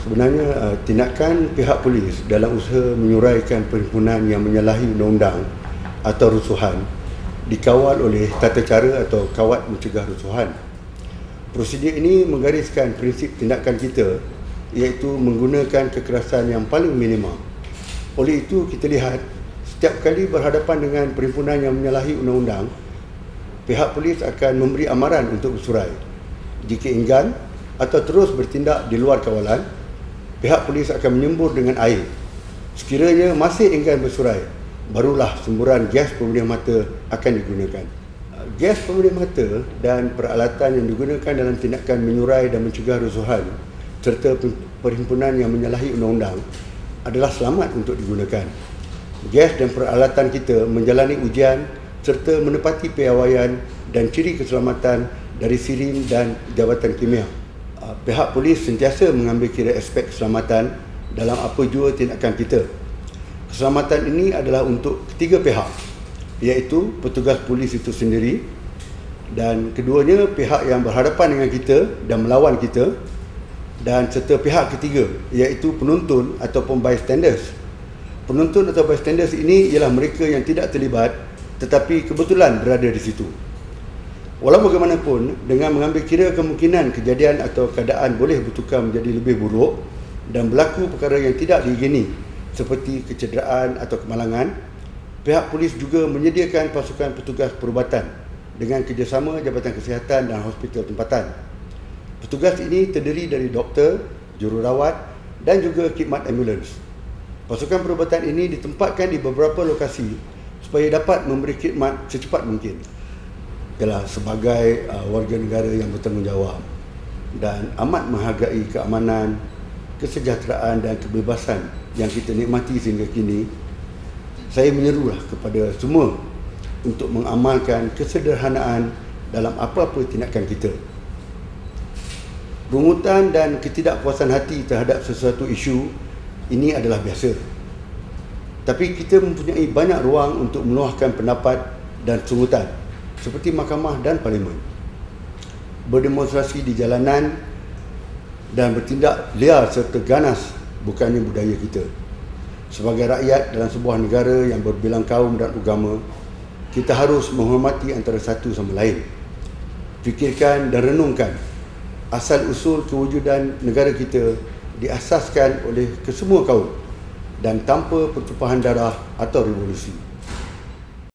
Sebenarnya uh, tindakan pihak polis dalam usaha menyuraikan perhimpunan yang menyalahi undang-undang atau rusuhan dikawal oleh tata cara atau kawat mencegah rusuhan. Prosedur ini menggariskan prinsip tindakan kita iaitu menggunakan kekerasan yang paling minima. Oleh itu kita lihat setiap kali berhadapan dengan perhimpunan yang menyalahi undang-undang, pihak polis akan memberi amaran untuk bersurai. Jika enggan atau terus bertindak di luar kawalan, pihak polis akan menyembur dengan air. Sekiranya masih enggan bersurai, barulah semburan gas pemedih mata akan digunakan. Gas pemedih mata dan peralatan yang digunakan dalam tindakan menyurai dan mencegah rusuhan serta perhimpunan yang menyalahi undang-undang adalah selamat untuk digunakan. Gas dan peralatan kita menjalani ujian serta menepati piawaian dan ciri keselamatan dari sirim dan jabatan kimia pihak polis sentiasa mengambil kira aspek keselamatan dalam apa jua tindakan kita. Keselamatan ini adalah untuk ketiga pihak iaitu petugas polis itu sendiri dan keduanya pihak yang berhadapan dengan kita dan melawan kita dan serta pihak ketiga iaitu penonton ataupun bystanders. Penonton atau bystanders ini ialah mereka yang tidak terlibat tetapi kebetulan berada di situ. Walau bagaimanapun, dengan mengambil kira kemungkinan kejadian atau keadaan boleh bertukar menjadi lebih buruk dan berlaku perkara yang tidak diingini seperti kecederaan atau kemalangan, pihak polis juga menyediakan pasukan petugas perubatan dengan kerjasama Jabatan Kesihatan dan hospital tempatan. Petugas ini terdiri dari doktor, jururawat dan juga khidmat ambulans. Pasukan perubatan ini ditempatkan di beberapa lokasi supaya dapat memberi khidmat secepat mungkin ialah sebagai uh, warga negara yang bertanggungjawab dan amat menghargai keamanan, kesejahteraan dan kebebasan yang kita nikmati sehingga kini, saya menyerulah kepada semua untuk mengamalkan kesederhanaan dalam apa-apa tindakan kita. Rungutan dan ketidakpuasan hati terhadap sesuatu isu ini adalah biasa. Tapi kita mempunyai banyak ruang untuk meluahkan pendapat dan sungutan seperti mahkamah dan parlimen. Berdemonstrasi di jalanan dan bertindak liar serta ganas bukannya budaya kita. Sebagai rakyat dalam sebuah negara yang berbilang kaum dan agama kita harus menghormati antara satu sama lain. Fikirkan dan renungkan asal usul kewujudan negara kita diasaskan oleh kesemua kaum dan tanpa pertumpahan darah atau revolusi